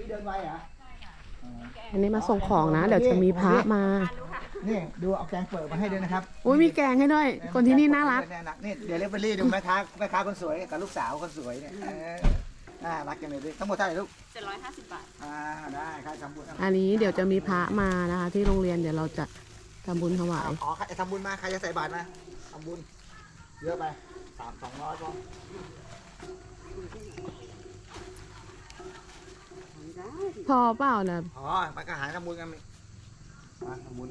พี่เดินไวเหรออันนี้มาส่งของนะ เดี๋ยวจะมีพระมา นี่ดูเอาแกงเปิดมาให้ด้วยนะครับอุ้ยมีแกงให้ด้วย คนที่นี่น่ารักนี่เดี๋ยวเรียกเบลลี่ดูแม่ค้าแม่ค้าคนสวยกับลูกสาวคนสวยเนี่ยเออน่ารักจังเลยดิทั้งหมดเท่าไหร่ลูก750 บาท อ่าได้ครับทำบุญอันนี้เดี๋ยวจะมีพระมานะคะ ที่โรงเรียนเดี๋ยวเราจะทำบุญถวาย อ๋อใครทำบุญมาใครจะใส่บาตรมาทำบุญเยอะไปสามสองร้อยพอ พอเปล่านะอ๋อไปกระหารทำบุญกันมาทำบุญ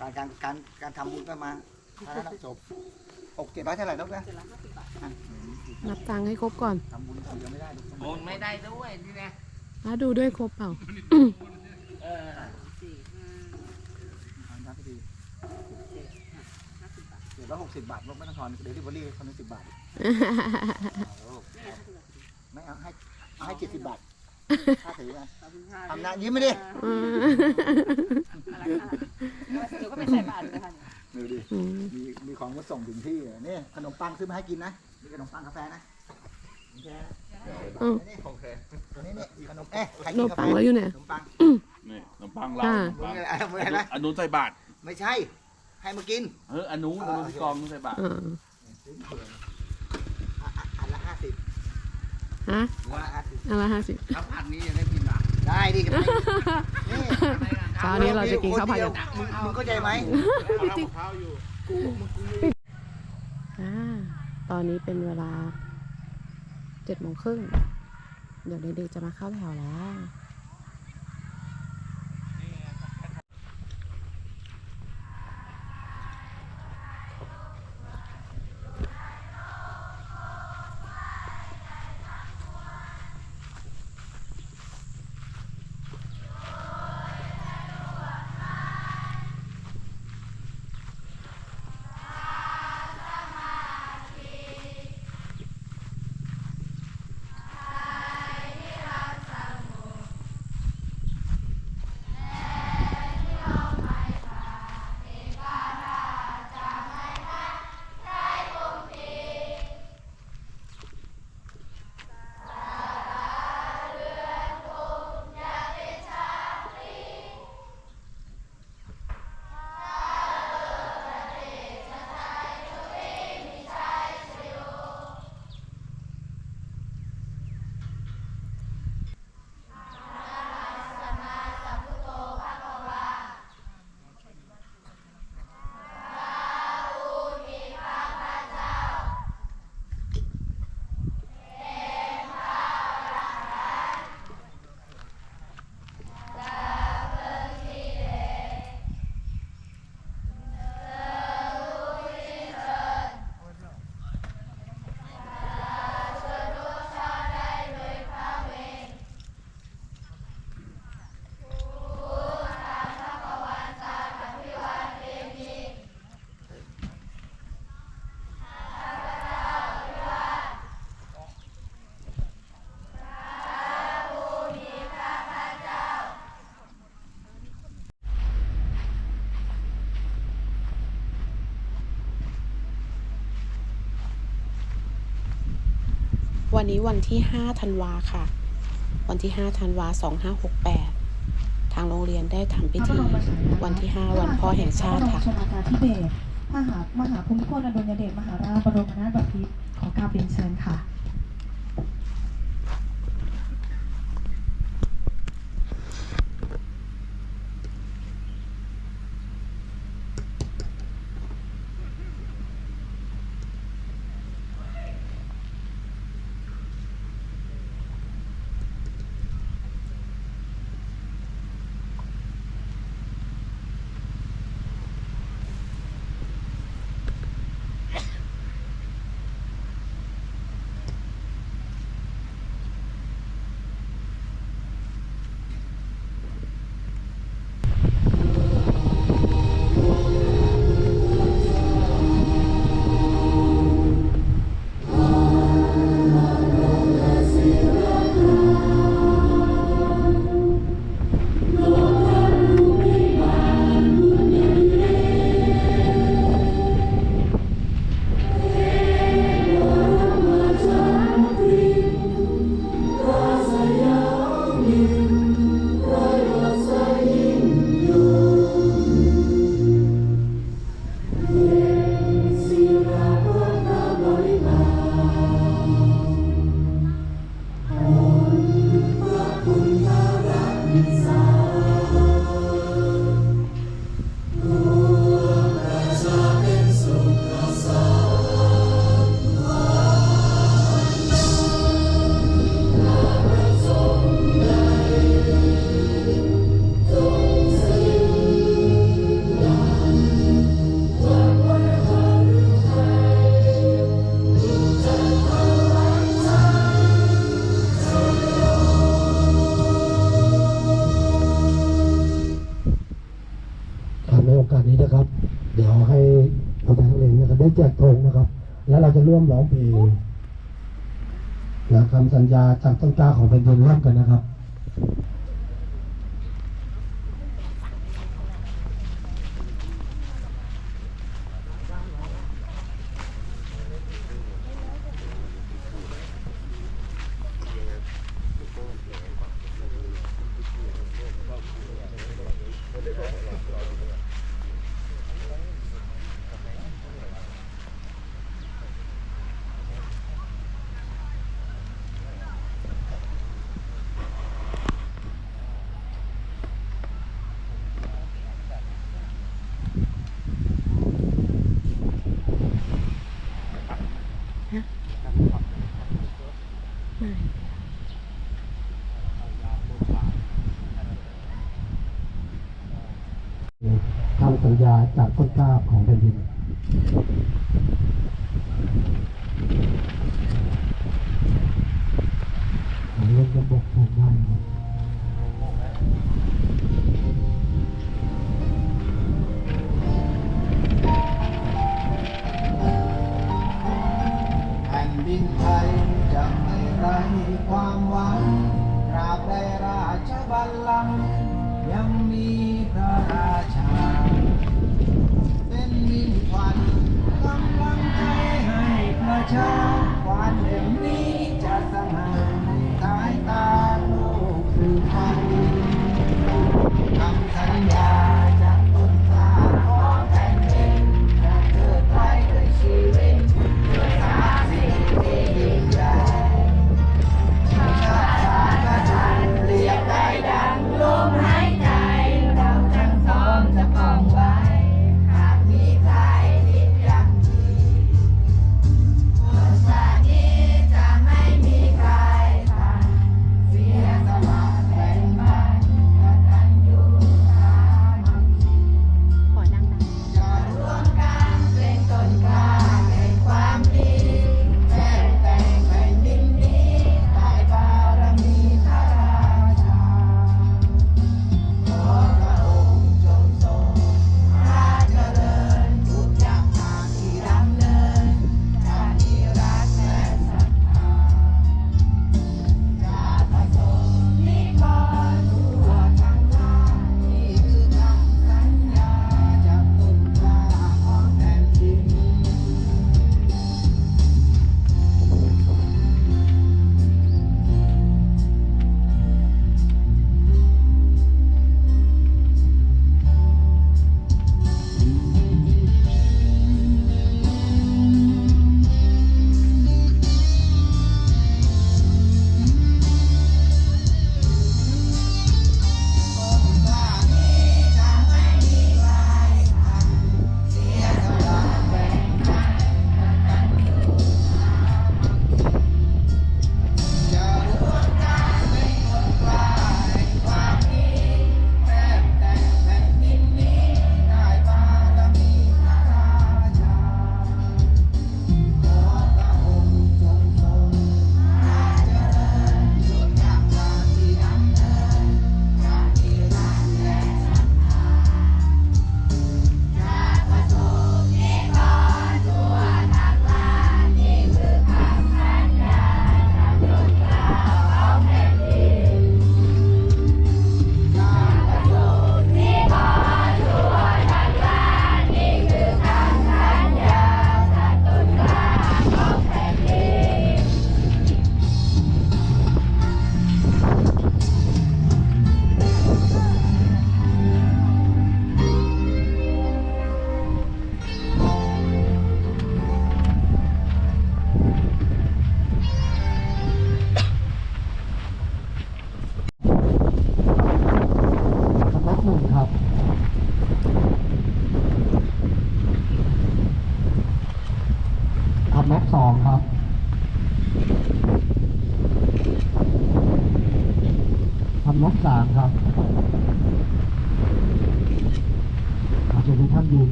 การการการการทำบุญก็มาถ้านับจบหกเจ็ดร้อยเท่าไหร่ลูกนะอะนับตังค์ให้ครบก่อนทำบุญคนเดียวไม่ได้ลูกโอนไม่ได้ด้วยนี่นะมาดูด้วยครบเปล่าเออทำได้ก็ดีเจ็ดร้อยหกสิบบาทลูกไม่ต้องทอนเดลิเวอรี่คนละสิบบาทไม่เอาให้เอาให้เจ็ดสิบบาท ค่าถือมาทำนะยิ้มไม่ดิเออเดี๋ยวก็ไปใส่บาทเลยค่ะดูดิอืมมีมีของมาส่งถึงที่อะนี่ขนมปังซื้อมาให้กินนะมีขนมปังกาแฟนะโอเคนะเออนี่โอเคตัวนี้นี่ขนมเอ๊ะใครขกินนมกาแฟปังเราอยู่ไหนขนมปังนี่ขนมปังเราอ่า ขนมมึปังงอะไรมึงอะไรนะอันนู้นใส่บาทไม่ใช่ ให้มากิน เอออันนู้นอันนู้นกองนู้นใส่บาท เออ อะอะอันละห้าสิบ ฮะอันละห้าสิบอันละห้าสิบแล้วผัดนี้ยังได้กินบาทได้ดิกันไปนี่เช้านี้เราจะกินข้าวผัดเดีกันมึงมึงเข้าใจไหมพี่ติ๊กกูมึงกูอ่าตอนนี้เป็นเวลาเจ็ดโมงครึ่งเดี๋ยวเด็กๆจะมาเข้าแถวแล้ว วันนี้วันที่ 5 ธันวาค่ะ วันที่ 5 ธันวา 2568 ทางโรงเรียนได้ทำพิธี วันที่ 5 วันพ่อแห่งชาติค่ะชนาการทิเบศมหามหาภูมิพลอดุลยเดชมหาราชบรมนาถบพิตรขอกราบเรียนเชิญค่ะ ล้วเราจะร่วมร้องเพลงนะคำสัญญาจากต้นกล้าของแผ่นดินร่วมกันนะครับาจากต้นกล้าของแผ่นดินเล่นะบกผมได้แผ่นดินไทยจะไม่ไความหวังราบได้ราชบัลลังก์ยังมีพระราชา นมิ่งขวัญกงใจให้ประชาชนวันแห่งนี้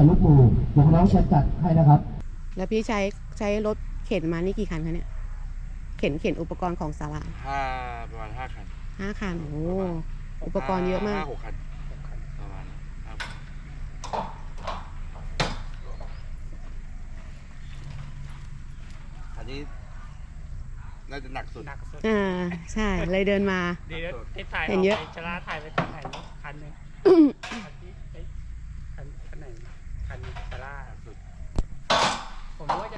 ายรูปหมู่เดี๋วน้องเชจัดให้นะครับ แล้วพี่ใช้ใช้รถเข็นมานี่กี่คันคะเนี่ย เข็นเข็นอุปกรณ์ของสาราห้าประมาณห้าคันห้าคันโอ้โอุปกรณ์เยอะมากห้าหกคันประมาณอันนี้น่าจะหนักสุด หนักสุดอ่าใช่เลยเดินมา เดี๋ยวถ่เห็นเยอะชะลาถ่ายไปถ่ายรถคันหนึ่ง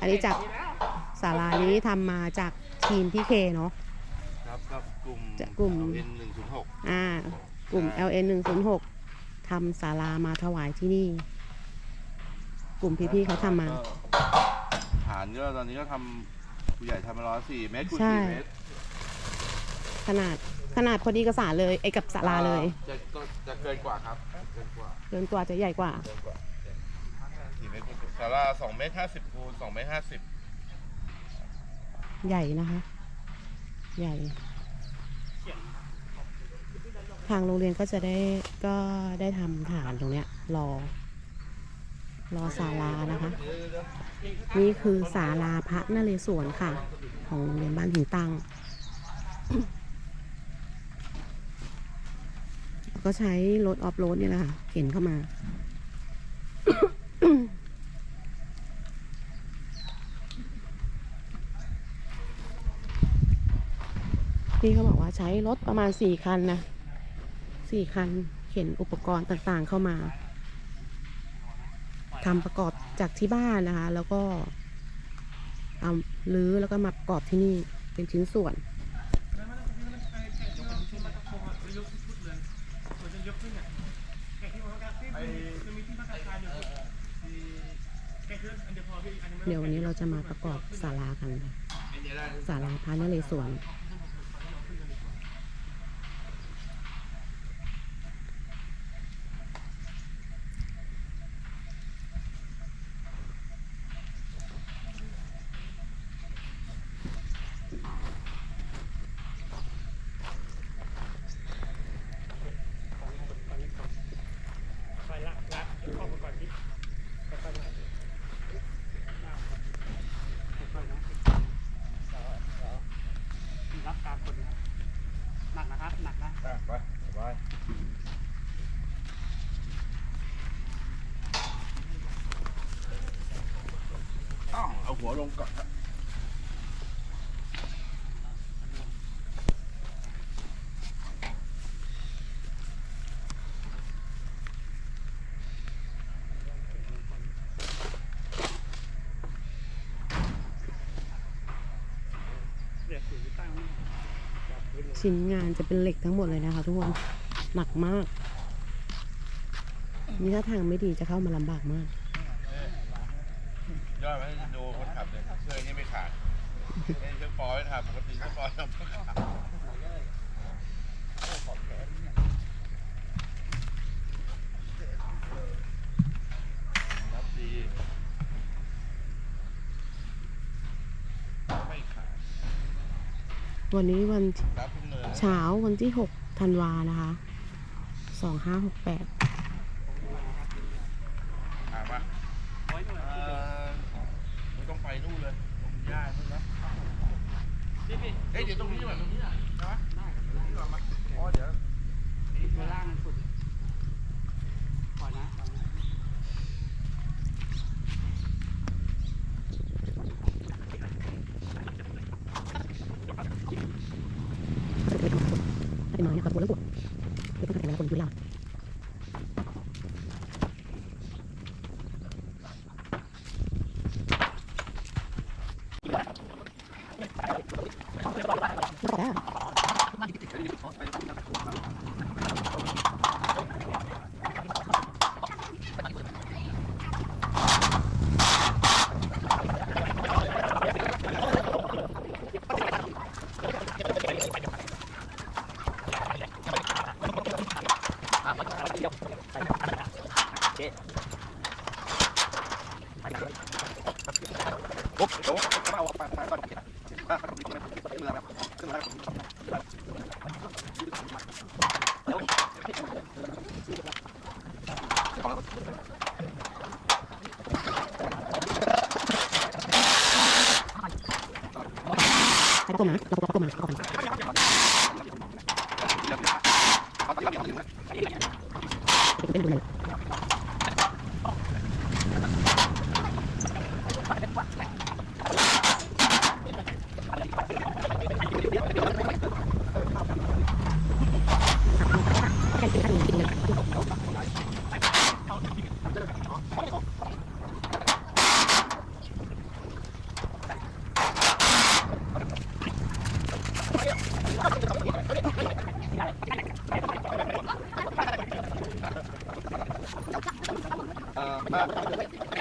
อันนี้จากเสร็จแล้วศาลานี้ทำมาจากทีมพี่เคเนาะ ครับกับกลุ่มจะกลุ่ม เอ็นหนึ่งศูนย์หกอ่ากลุ่ม LN 106ทำศาลามาถวายที่นี่ กลุ่มพี่ๆเขาทำมา ฐานก็ตอนนี้ก็ทำผู้ใหญ่ทำมาร้อยสี่เมตรคูณใช่ สี่เมตรขนาดขนาดพอดีกับศาลเลยไอ้กับศาลาเลย จะก็จะเกินกว่าครับเกินกว่าเกินกว่าจะใหญ่กว่า เกินกว่าสี่ เมตรคูณศาลาสองเมตรห้าสิบคูณสองเมตรห้าสิบใหญ่นะคะ ใหญ่ ทางโรงเรียนก็จะได้ก็ได้ทำฐานตรงเนี้ย รอ รอศาลานะคะ นี่คือศาลาพระนเรศวรค่ะ ของโรงเรียนบ้านหินตั้ง ก็ใช้รถออฟโรดนี่แหละค่ะ เข็นเข้ามา พี่เขาบอกว่าใช้รถประมาณสี่คันนะสี่คันเข็นอุปกรณ์ต่างๆเข้ามาทำประกอบจากที่บ้านนะคะ แล้วก็เอาลื้อแล้วก็มาประกอบที่นี่เป็นชิ้นส่วนเดี๋ยววันนี้เราจะมาประกอบศาลากันศาลาพระนเรศวร ไปละละเข้าไปก่อนที่ไปก่อนนะไปก่อนนะรับการคนนะครับหนักนะครับ หนักนะ อะไปสบายอ้าวเอา หัวลงก่อนครับชิ้นงานจะเป็นเหล็กทั้งหมดเลยนะคะทุกคนหนักมาก นี่ถ้าทางไม่ดีจะเข้ามาลำบากมาก ยอดไหมดูคนขับ เลยเสื้อนี่ไม่ขาดนี่เสื้อปอยทำปกติเสื้อปอยทำไม่ขาดรับดีไม่ขาดวันนี้วันรับทุกเนิน เช้าวันที่ 6 ธันวานะคะ 2568 ถามมาเอ่อไม่ต้องไปนู่นเลยตรงหญ้านู่นนะ เอ้ยเดี๋ยวตรงนี้ดีกว่าตรงนี้อะใช่ไหมได้ครับตรงนี้ดีกว่ามาอ๋อเดี๋ยวไปล่างมันสุดปล่อยนะปล่อยนะถ้มาเนี่ยครับตัวเรื่องปวด Yeah. ใค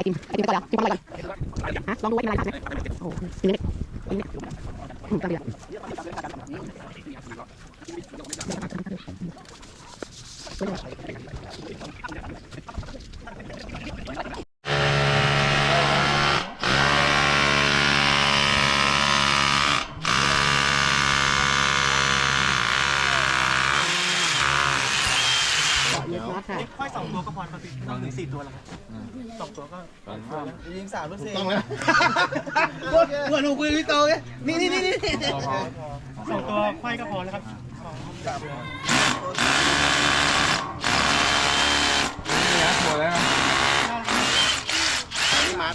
ไอติมไอติมก็แล้วกินอะไรกันฮะลองดูว่ากินอะไรกันโอ้โหกินเล็กกินเล็กอืมก็ดีละเยอะมากค่ะ ค่อยสองตัวก็พอครับพี่ต้องถึงสี่ตัวแล้วครับสองตัวก็ ยิงสามหรือสี่ ต้องแล้ว เหมือนหนูคุยพี่โตไงนี่นี่นี่นี่ สองตัวค่อยก็พอแล้วครับ หมดแล้ว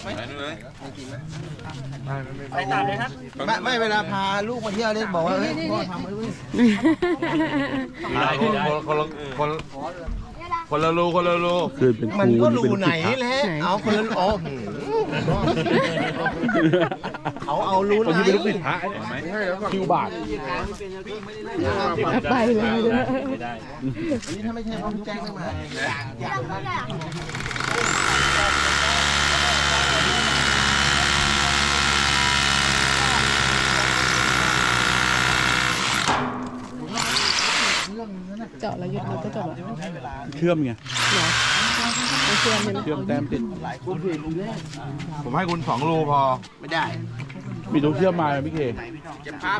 มาร์กไหมไปตามเลยครับไม่ไม่เวลาพาลูกมาเที่ยวเนี่ยบอกว่าเฮ้ยพ่อทำไว้เว้ยคนละคนละคนคนละรูคนละรูคือเป็นมันก็รูไหนแหละเอาคนละอ๋อหืมเขาเอารูไหนเป็นลูกศิษย์พระไหมคิวบาทไปเลยนี่ถ้าไม่ใช่พ่อแจ้งไม่มา เจาะแล้วหยุดมันก็จบแล้วเชื่อมไงไม่เชื่อมใช่ไหมเชื่อมแต้มติดผมให้คุณสองรูพอ ไม่ได้ มีตัวเชื่อมมาไหมพี่เค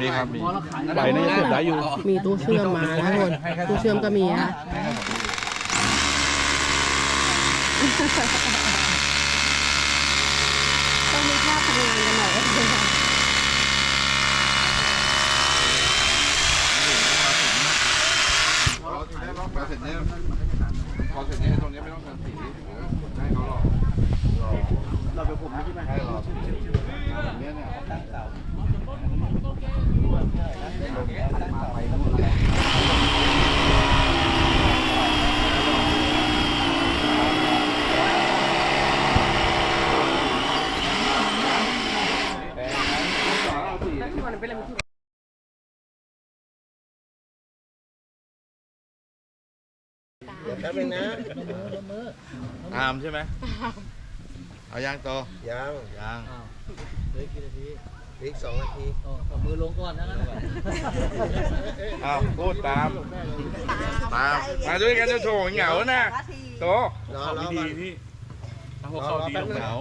มีครับมีไปน่าจะเสียบได้อยู่มีตู้เชื่อมมานะทุกคนตู้เชื่อมก็มีนะต้องมีภาพทำงานกันหน่อย พอเสร็จเนี่ยพอเสร็จเนี่ยตรงนี้ไม่ต้องทำสีให้เขาหรอกเราเป็นผมไม่ใช่ไหมให้หรอกเนี่ยเนี่ย แป๊บนึงนะอามใช่ไหมเอาย่างโตยังย่างอีกสองนาทีอ้าวพูดตาม ตาม มาด้วยกันจะโชว์เหงานะโตรอเขารอดีก่อนๆพี่ถ้าหัวเข้าดีต้องเหงา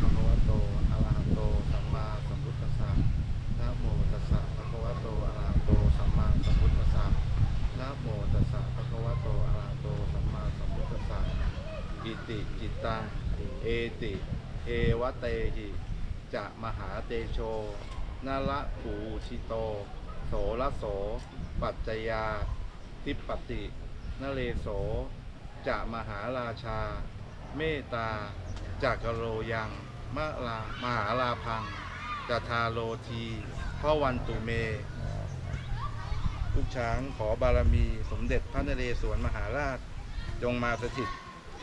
ภะคะวะโตอะระหะโตสัมมาสัมพุทธัสสะนะโมตัสสะภะคะวะโตอะระหะโตสัมมาสัมพุทธัสสะนะโมตัสสะภะคะวะโตอะระหะโตสัมมาสัมพุทธัสสะอิติจิตตังเอ ติ เอวเตหิ จะมหาเตโชนาละปูชิโต โสละโส ปัจจยา ทิปปตินเลโส จะมหาราชา เมตตาจักโลยังมะลามหาลาพังจะทาโลทีพระวันตุเมลูกช้างขอบารมีสมเด็จพระนเรศวรมหาราช จงมาสถิต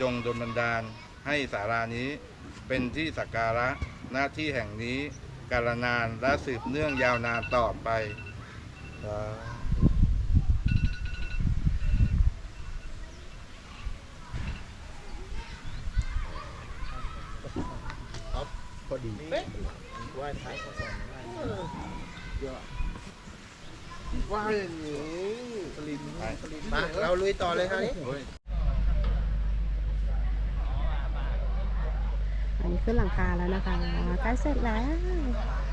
จงดลบันดาล ให้สารานี้เป็นที่สักการะหน้าที่แห่งนี้กาลนานและสืบเนื่องยาวนานต่อไปพอดีเป๊ะไหว้ท้ายเขาก่อนว่าอย่างนี้สลิมสลิมมาเราลุยต่อเลยครับนี่ ขึ้นหลังคาแล้วนะคะใกล้เสร็จแล้ว